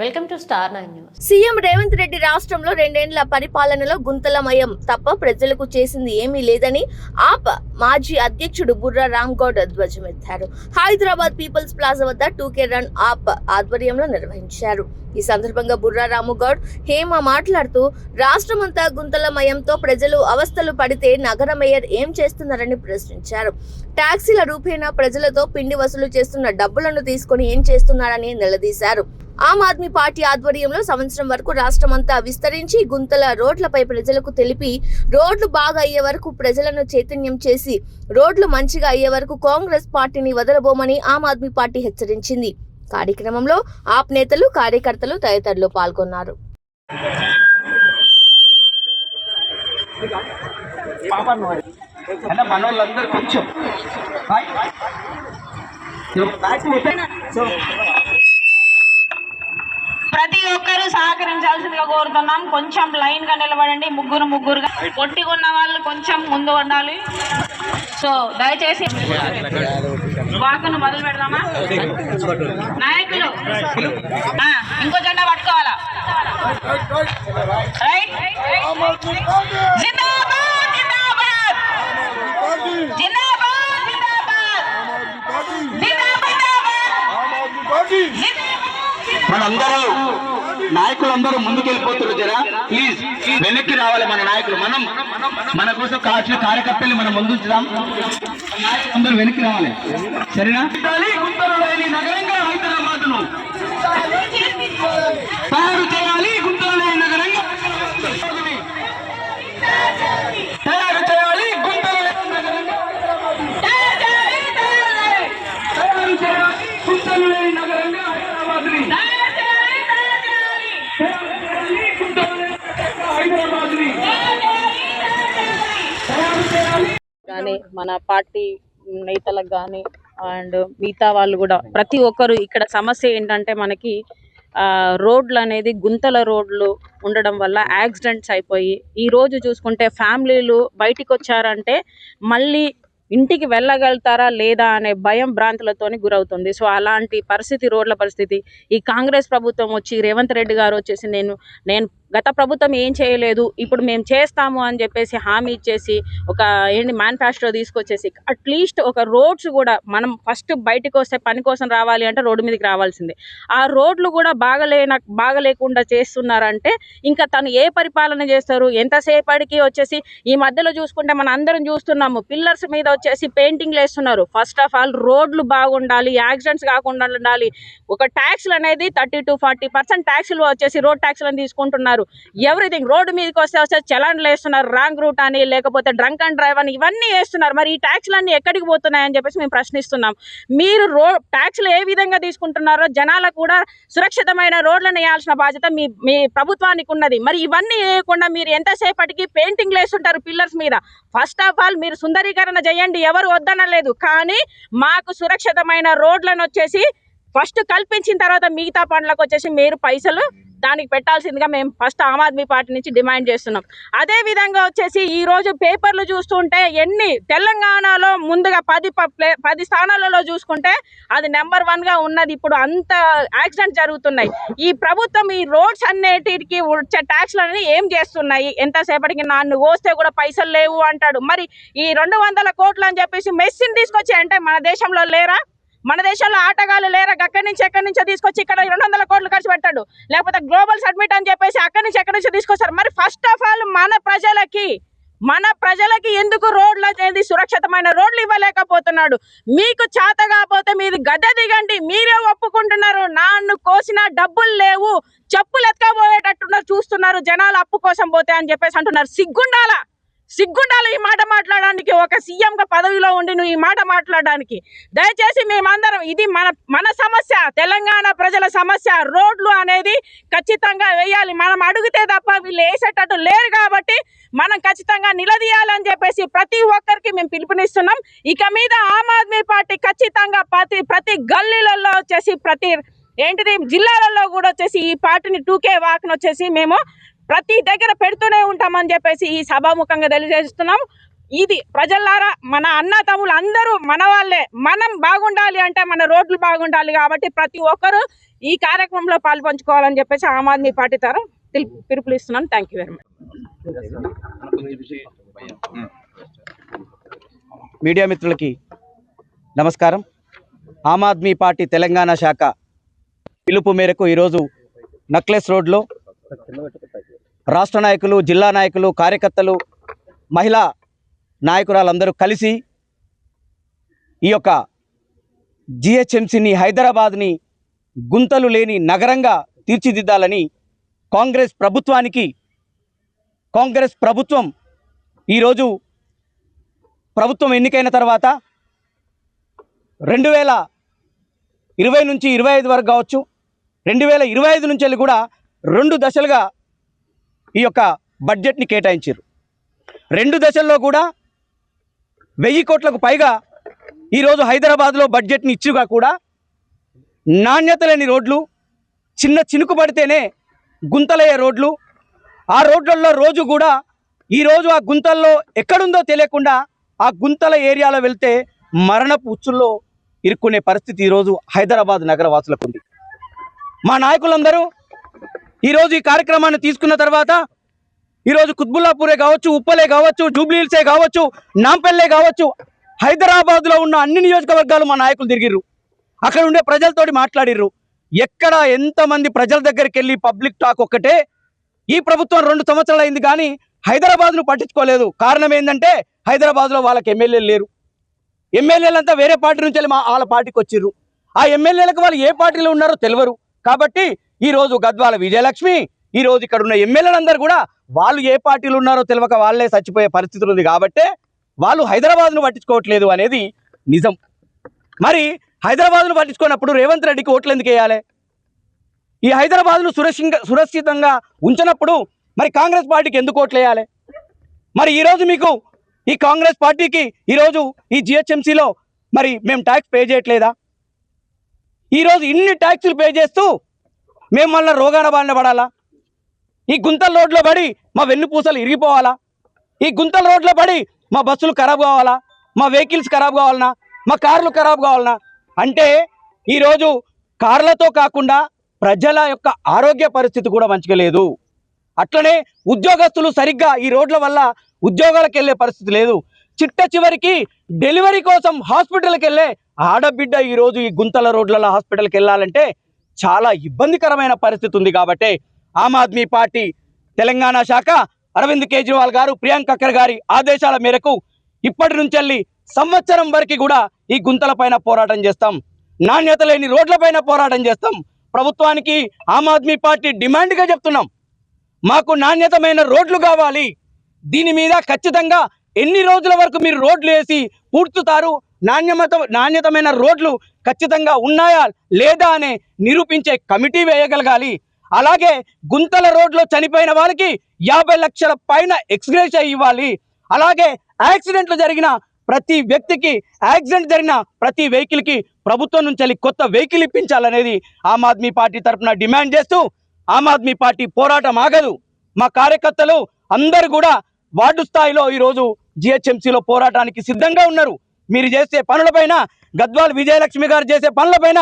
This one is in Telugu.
Welcome to star nine news CM Revanth Reddy రాష్ట్రంలో రెండేండ్ల పరిపాలనలో గుంతలమయం తప్ప ప్రజలకు చేసింది ఏమీ లేదని ఆప్ మాజీ అధ్యక్షుడు బుర్రా రామ్ గౌడ్ ధ్వజమెత్తారు. హైదరాబాద్ పీపుల్స్ ప్లాజా వద్ద టూకే రన్ ఆప్ ఆధ్వర్యంలో నిర్వహించారు. ఈ సందర్భంగా బుర్రా రాముగౌడ్ హేమ మాట్లాడుతూ రాష్ట్రమంతా గుంతలమయంతో ప్రజలు అవస్థలు పడితే నగర మేయర్ ఏం చేస్తున్నారని ప్రశ్నించారు. ట్యాక్సీల రూపేణా ప్రజలతో పిండి వసూలు చేస్తున్న డబ్బులను తీసుకొని ఏం చేస్తున్నారని నిలదీశారు. ఆమ్ ఆద్మీ పార్టీ ఆధ్వర్యంలో సంవత్సరం వరకు రాష్ట్రమంతా విస్తరించి గుంతల రోడ్లపై ప్రజలకు తెలిపి రోడ్లు బాగా అయ్యే వరకు ప్రజలను చైతన్యం చేసి రోడ్లు మంచిగా అయ్యే వరకు కాంగ్రెస్ పార్టీని వదలబోమని ఆమ్ ఆద్మీ పార్టీ హెచ్చరించింది. కార్యక్రమంలో ఆప్ నేతలు కార్యకర్తలు తదితరులు పాల్గొన్నారు. మనోళ్ళందరూ కొంచెం ప్రతి ఒక్కరూ సహకరించాల్సిందిగా కోరుతున్నాం. కొంచెం లైన్గా నిలబడండి ముగ్గురు ముగ్గురుగా. పొట్టిగా ఉన్న వాళ్ళు కొంచెం ముందు ఉండాలి. సో దయచేసి వాకును మొదలు పెడదామా? నాయకులు. ఆ, ఇంకో జెండా పట్టుకోవాలా? రైట్ నాయకులందరూ ముందుకెళ్ళిపోతున్నారు జరా? ప్లీజ్ వెనక్కి రావాలి మన నాయకులు. మనం మన కోసం కావాల్సిన కార్యకర్తల్ని మనం ముందుంచుదాం. అందరూ వెనక్కి రావాలి. సరేనా? గుంతలు లేని నగరంగా హైదరాబాద్ను తయారు చేయాలి గుంతలు లేని నగరంగా తయారు చేయాలి గుంతలు లేని నగరంగా తయారు చేయాలి గుంతలు లేని నగరంగా హైదరాబాద్ని కానీ మన పార్టీ నేతలకు కానీ అండ్ మిగతా వాళ్ళు కూడా ప్రతి ఒక్కరు ఇక్కడ సమస్య ఏంటంటే మనకి ఆ, రోడ్లు అనేది గుంతల రోడ్లు ఉండడం వల్ల యాక్సిడెంట్స్ అయిపోయి ఈ రోజు చూసుకుంటే ఫ్యామిలీలు బయటికి వచ్చారంటే మళ్ళీ ఇంటికి వెళ్ళగలుగుతారా లేదా అనే భయం భ్రాంతులతోని గురవుతుంది. సో అలాంటి పరిస్థితి రోడ్ల పరిస్థితి. ఈ కాంగ్రెస్ ప్రభుత్వం వచ్చి రేవంత్ రెడ్డి గారు వచ్చేసి నేను నేను గత ప్రభుత్వం ఏం చేయలేదు ఇప్పుడు మేము చేస్తాము అని చెప్పేసి హామీ ఇచ్చేసి ఒక ఏంటి మేనిఫెస్టో తీసుకొచ్చేసి అట్లీస్ట్ ఒక రోడ్స్ కూడా మనం ఫస్ట్ బయటకు వస్తే పని కోసం రావాలి అంటే రోడ్డు మీదకి రావాల్సిందే. ఆ రోడ్లు కూడా బాగలేన బాగలేకుండా చేస్తున్నారంటే ఇంకా తను ఏ పరిపాలన చేస్తారు? ఎంతసేపటికి వచ్చేసి ఈ మధ్యలో చూసుకుంటే మనం అందరం చూస్తున్నాము పిల్లర్స్ మీద వచ్చేసి పెయింటింగ్లు వేస్తున్నారు. ఫస్ట్ ఆఫ్ ఆల్ రోడ్లు బాగుండాలి యాక్సిడెంట్స్ కాకుండా ఉండాలి. ఒక ట్యాక్స్లు అనేది థర్టీ టు ఫార్టీ పర్సెంట్ ట్యాక్స్లు వచ్చేసి రోడ్ ట్యాక్స్లను తీసుకుంటున్నారు. ఎవ్రీథింగ్ రోడ్డు మీదకి వస్తే వస్తే చలాన్లు వేస్తున్నారు రాంగ్ రూట్ అని లేకపోతే డ్రంక్ అండ్ డ్రైవ్ అని ఇవన్నీ వేస్తున్నారు. మరి ఈ ట్యాక్స్లన్నీ ఎక్కడికి పోతున్నాయని చెప్పేసి మేము ప్రశ్నిస్తున్నాం. మీరు రో ట్యాక్స్లు ఏ విధంగా తీసుకుంటున్నారో జనాలకు కూడా సురక్షితమైన రోడ్లను వేయాల్సిన బాధ్యత మీ మీ ప్రభుత్వానికి ఉన్నది. మరి ఇవన్నీ వేయకుండా మీరు ఎంతసేపటికి పెయింటింగ్లు వేస్తుంటారు పిల్లర్స్ మీద? ఫస్ట్ ఆఫ్ ఆల్ మీరు సుందరీకరణ చేయండి ఎవరు వద్దనలేదు. కానీ మాకు సురక్షితమైన రోడ్లను వచ్చేసి ఫస్ట్ కల్పించిన తర్వాత మిగతా పనులకు వచ్చేసి మీరు పైసలు దానికి పెట్టాల్సిందిగా మేము ఫస్ట్ ఆమ్ ఆద్మీ పార్టీ నుంచి డిమాండ్ చేస్తున్నాం. అదే విధంగా వచ్చేసి ఈరోజు పేపర్లు చూస్తుంటే ఎన్ని తెలంగాణలో ముందుగా పది ప- ప్లే- పది స్థానాలలో చూసుకుంటే అది నెంబర్ వన్గా ఉన్నది. ఇప్పుడు అంత యాక్సిడెంట్ జరుగుతున్నాయి. ఈ ప్రభుత్వం ఈ రోడ్స్ అన్నిటికి వచ్చే ట్యాక్స్లు అనేది ఏం చేస్తున్నాయి? ఎంతసేపటికి నన్ను కోస్తే కూడా పైసలు లేవు అంటాడు. మరి ఈ రెండు వందల కోట్లు అని చెప్పేసి మెస్సిన్ తీసుకొచ్చి అంటే మన దేశంలో లేరా? మన దేశంలో ఆటగాళ్ళు లేరా అక్కడి నుంచి ఎక్కడి నుంచో తీసుకొచ్చి ఇక్కడ రెండు వందల కోట్లు ఖర్చు పెట్టాడు లేకపోతే గ్లోబల్ సబ్మిట్ అని చెప్పేసి అక్కడి నుంచి ఎక్కడి నుంచో తీసుకొస్తారు. మరి ఫస్ట్ ఆఫ్ ఆల్ మన ప్రజలకి మన ప్రజలకి ఎందుకు రోడ్లు అనేది సురక్షితమైన రోడ్లు ఇవ్వలేకపోతున్నాడు? మీకు చేత కాకపోతే మీరు గద్దె దిగండి మీరే ఒప్పుకుంటున్నారు. నాన్ను కోసిన డబ్బులు లేవు చెప్పులు ఎత్తకపోయేటట్టున్నారు చూస్తున్నారు జనాలు అప్పు కోసం పోతే అని చెప్పేసి అంటున్నారు. సిగ్గుండాలా? సిగ్గుండాలి ఈ మాట మాట్లాడడానికి. ఒక సీఎంగా పదవిలో ఉండి నువ్వు ఈ మాట మాట్లాడడానికి. దయచేసి మేమందరం ఇది మన మన సమస్య తెలంగాణ ప్రజల సమస్య. రోడ్లు అనేది ఖచ్చితంగా వేయాలి. మనం అడిగితే తప్ప వీళ్ళు వేసేటట్టు లేరు కాబట్టి మనం ఖచ్చితంగా నిలదీయాలని చెప్పేసి ప్రతి ఒక్కరికి మేము పిలుపునిస్తున్నాం. ఇక మీద ఆమ్ ఆద్మీ పార్టీ ఖచ్చితంగా ప్రతి ప్రతి గల్లీలలో వచ్చేసి ప్రతి ఏంటిది జిల్లాలలో కూడా వచ్చేసి ఈ పార్టీని టూకే వాక్ను వచ్చేసి మేము ప్రతి దగ్గర పెడుతూనే ఉంటామని చెప్పేసి ఈ సభాముఖంగా తెలియజేస్తున్నాం. ఇది ప్రజలారా మన అన్న తమ్ములు అందరూ మన వాళ్ళే. మనం బాగుండాలి అంటే మన రోడ్లు బాగుండాలి కాబట్టి ప్రతి ఒక్కరు ఈ కార్యక్రమంలో పాల్పంచుకోవాలని చెప్పేసి ఆమ్ ఆద్మీ పార్టీ తరం పిలుపులు ఇస్తున్నాను thank you very much media మిత్రులకి నమస్కారం. ఆమ్ ఆద్మీ పార్టీ తెలంగాణ శాఖ పిలుపు మేరకు ఈరోజు నక్లెస్ రోడ్లో రాష్ట్ర నాయకులు జిల్లా నాయకులు కార్యకర్తలు మహిళా నాయకురాలందరూ కలిసి ఈ యొక్క జిహెచ్ఎంసీని హైదరాబాద్ని గుంతలు లేని నగరంగా తీర్చిదిద్దాలని కాంగ్రెస్ ప్రభుత్వానికి కాంగ్రెస్ ప్రభుత్వం ఈరోజు ప్రభుత్వం ఎన్నికైన తర్వాత రెండు వేల ఇరవై నుంచి ఇరవై ఐదు వరకు కావచ్చు రెండు వేల ఇరవై ఐదు నుంచి వెళ్ళి కూడా రెండు దశలుగా ఈ యొక్క బడ్జెట్ని కేటాయించారు రెండు దశల్లో కూడా వెయ్యి కోట్లకు పైగా ఈరోజు హైదరాబాద్లో బడ్జెట్ని ఇచ్చుగా కూడా నాణ్యత లేని రోడ్లు చిన్న చినుకు పడితేనే గుంతలయ్యే రోడ్లు ఆ రోడ్లలో రోజు కూడా ఈరోజు ఆ గుంతల్లో ఎక్కడుందో తెలియకుండా ఆ గుంతల ఏరియాలో వెళ్తే మరణపు ఉచ్చుల్లో ఇరుక్కునే పరిస్థితి ఈరోజు హైదరాబాద్ నగర వాసులకు ఉంది. మా నాయకులందరూ ఈరోజు ఈ కార్యక్రమాన్ని తీసుకున్న తర్వాత ఈరోజు కుత్బుల్లాపూరే కావచ్చు ఉప్పలే కావచ్చు జూబ్లీహిల్సే కావచ్చు నాంపల్లె కావచ్చు హైదరాబాద్లో ఉన్న అన్ని నియోజకవర్గాలు మా నాయకులు తిరిగిర్రు. అక్కడ ఉండే ప్రజలతోటి మాట్లాడిర్రు. ఎక్కడ ఎంతమంది ప్రజల దగ్గరికి వెళ్ళి పబ్లిక్ టాక్ ఒక్కటే ఈ ప్రభుత్వం రెండు సంవత్సరాలు అయింది కానీ హైదరాబాద్ను పట్టించుకోలేదు. కారణం ఏంటంటే హైదరాబాద్లో వాళ్ళకి ఎమ్మెల్యేలు లేరు. ఎమ్మెల్యేలంతా వేరే పార్టీ నుంచి వెళ్ళి మా వాళ్ళ పార్టీకి వచ్చిర్రు. ఆ ఎమ్మెల్యేలకు వాళ్ళు ఏ పార్టీలో ఉన్నారో తెలియరు కాబట్టి ఈరోజు గద్వాల విజయలక్ష్మి ఈ రోజు ఇక్కడ ఉన్న ఎమ్మెల్యేలందరూ కూడా వాళ్ళు ఏ పార్టీలు ఉన్నారో తెలియక వాళ్ళే చచ్చిపోయే పరిస్థితులు ఉంది కాబట్టే వాళ్ళు హైదరాబాద్ను పట్టించుకోవట్లేదు అనేది నిజం. మరి హైదరాబాద్ను పట్టించుకున్నప్పుడు రేవంత్ రెడ్డికి ఓట్లు ఎందుకు వేయాలి? ఈ హైదరాబాద్ను సురక్షితంగా సురక్షితంగా ఉంచినప్పుడు మరి కాంగ్రెస్ పార్టీకి ఎందుకు ఓట్లు వేయాలి? మరి ఈరోజు మీకు ఈ కాంగ్రెస్ పార్టీకి ఈరోజు ఈ జిహెచ్ఎంసీలో మరి మేము ట్యాక్స్ పే చేయట్లేదా? ఈరోజు ఇన్ని ట్యాక్సులు పే చేస్తూ మేము మళ్ళీ రోగాన బారిన పడాలా? ఈ గుంతల రోడ్లో పడి మా వెన్నుపూసలు ఇరిగిపోవాలా? ఈ గుంతల రోడ్లో పడి మా బస్సులు ఖరాబ్ కావాలా? మా వెహికల్స్ ఖరాబ్ కావాలనా? మా కార్లు ఖరాబ్ కావాలనా? అంటే ఈరోజు కార్లతో కాకుండా ప్రజల యొక్క ఆరోగ్య పరిస్థితి కూడా మంచిగా లేదు. అట్లనే ఉద్యోగస్తులు సరిగ్గా ఈ రోడ్ల వల్ల ఉద్యోగాలకు వెళ్ళే పరిస్థితి లేదు. చిట్ట చివరికి డెలివరీ కోసం హాస్పిటల్కి వెళ్ళే ఆడబిడ్డ ఈరోజు ఈ గుంతల రోడ్లలో హాస్పిటల్కి వెళ్ళాలంటే చాలా ఇబ్బందికరమైన పరిస్థితి ఉంది కాబట్టి ఆమ్ ఆద్మీ పార్టీ తెలంగాణ శాఖ అరవింద్ కేజ్రీవాల్ గారు ప్రియాంక కక్కర్ గారి ఆదేశాల మేరకు ఇప్పటి నుంచి సంవత్సరం వరకు కూడా ఈ గుంతలపైన పోరాటం చేస్తాం. నాణ్యత లేని రోడ్లపైన పోరాటం చేస్తాం. ప్రభుత్వానికి ఆమ్ ఆద్మీ పార్టీ డిమాండ్గా చెప్తున్నాం. మాకు నాణ్యతమైన రోడ్లు కావాలి. దీని మీద ఖచ్చితంగా ఎన్ని రోజుల వరకు మీరు రోడ్లు వేసి పూడ్చుతారు? నాణ్యమత నాణ్యతమైన రోడ్లు ఖచ్చితంగా ఉన్నాయా లేదా అనే నిరూపించే కమిటీ వేయగలగాలి. అలాగే గుంతల రోడ్లో చనిపోయిన వారికి యాభై లక్షల పైన ఎక్స్గ్రేస్ ఇవ్వాలి. అలాగే యాక్సిడెంట్లు జరిగిన ప్రతి వ్యక్తికి యాక్సిడెంట్ జరిగిన ప్రతి వెహికల్కి ప్రభుత్వం నుంచి వెళ్ళి కొత్త వెహికల్ ఇప్పించాలనేది ఆమ్ ఆద్మీ పార్టీ తరఫున డిమాండ్ చేస్తూ ఆమ్ ఆద్మీ పార్టీ పోరాటం ఆగదు. మా కార్యకర్తలు అందరూ కూడా వార్డు స్థాయిలో ఈరోజు జిహెచ్ఎంసీలో పోరాటానికి సిద్ధంగా ఉన్నారు. మీరు చేసే పనులపైన గద్వాల్ విజయలక్ష్మి గారు చేసే పనులపైన